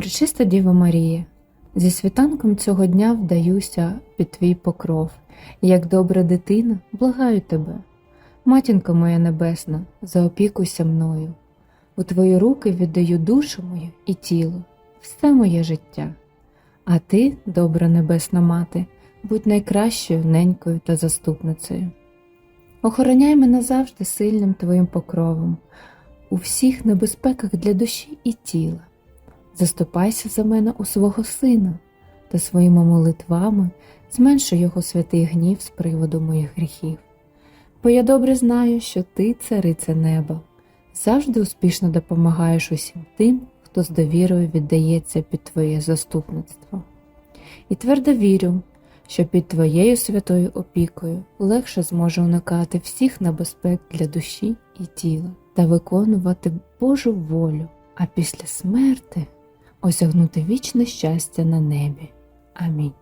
Пречиста Діва Марія, зі світанком цього дня вдаюся під твій покров, як добра дитина, благаю тебе. Матінко моя небесна, заопікуйся мною. У твої руки віддаю душу мою і тіло, все моє життя. А ти, добра небесна мати, будь найкращою ненькою та заступницею. Охороняй мене завжди сильним твоїм покровом, у всіх небезпеках для душі і тіла. Заступайся за мене у свого сина та своїми молитвами зменшуй його святий гнів з приводу моїх гріхів. Бо я добре знаю, що ти, цариця неба, завжди успішно допомагаєш усім тим, хто з довірою віддається під Твоє заступництво. І твердо вірю, що під Твоєю святою опікою легше зможу уникати всіх небезпек для душі і тіла та виконувати Божу волю, а після смерти осягнути вічне щастя на небі. Амінь.